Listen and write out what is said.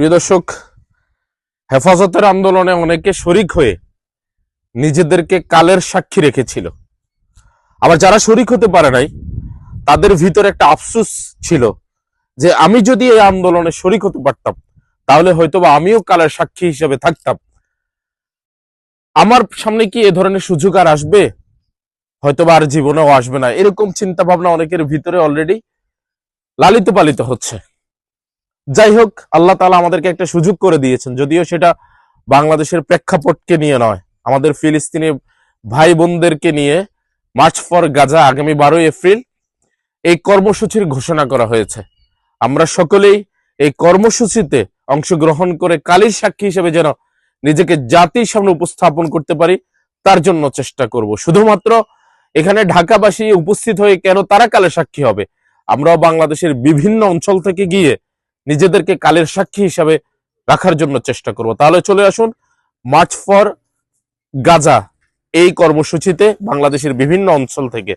প্রিয় দর্শক, হেফাজতের আন্দোলনে অনেকে শরিক হয়ে নিজেদেরকে কালের সাক্ষী রেখেছিল। আবার যারা শরিক হতে পারে নাই, তাদের ভিতরে একটা আফসোস ছিল যে আমি যদি এই আন্দোলনে শরিক হতে পারতাম, তাহলে হয়তোবা আমিও কালের সাক্ষী হিসেবে থাকতাম। আমার সামনে কি এ ধরনের সুযোগ আর আসবে? হয়তোবা আর জীবনেও আসবে না। এরকম চিন্তা ভাবনা অনেকের ভিতরে অলরেডি লালিত পালিত হচ্ছে। যাই হোক আল্লাহ তালা আমাদেরকে একটা সুযোগ করে দিয়েছেন, যদিও সেটা বাংলাদেশের প্রেক্ষাপটকে নিয়ে নয়, আমাদের ফিলিস্তিনি ভাই বোনদেরকে নিয়ে মার্চ ফর গাজা আগামী বারোই এপ্রিল এই কর্মসূচির ঘোষণা করা হয়েছে। আমরা সকলেই এই কর্মসূচিতে অংশগ্রহণ করে কালীর সাক্ষী হিসেবে যেন নিজেকে জাতির সামনে উপস্থাপন করতে পারি, তার জন্য চেষ্টা করব। শুধুমাত্র এখানে ঢাকাবাসী উপস্থিত হয়ে কেন তারা কালের সাক্ষী হবে? আমরাও বাংলাদেশের বিভিন্ন অঞ্চল থেকে গিয়ে নিজেদেরকে কালের সাক্ষী হিসাবে রাখার জন্য চেষ্টা করব। তাহলে চলে আসুন মার্চ ফর গাজা এই কর্মসূচিতে বাংলাদেশের বিভিন্ন অঞ্চল থেকে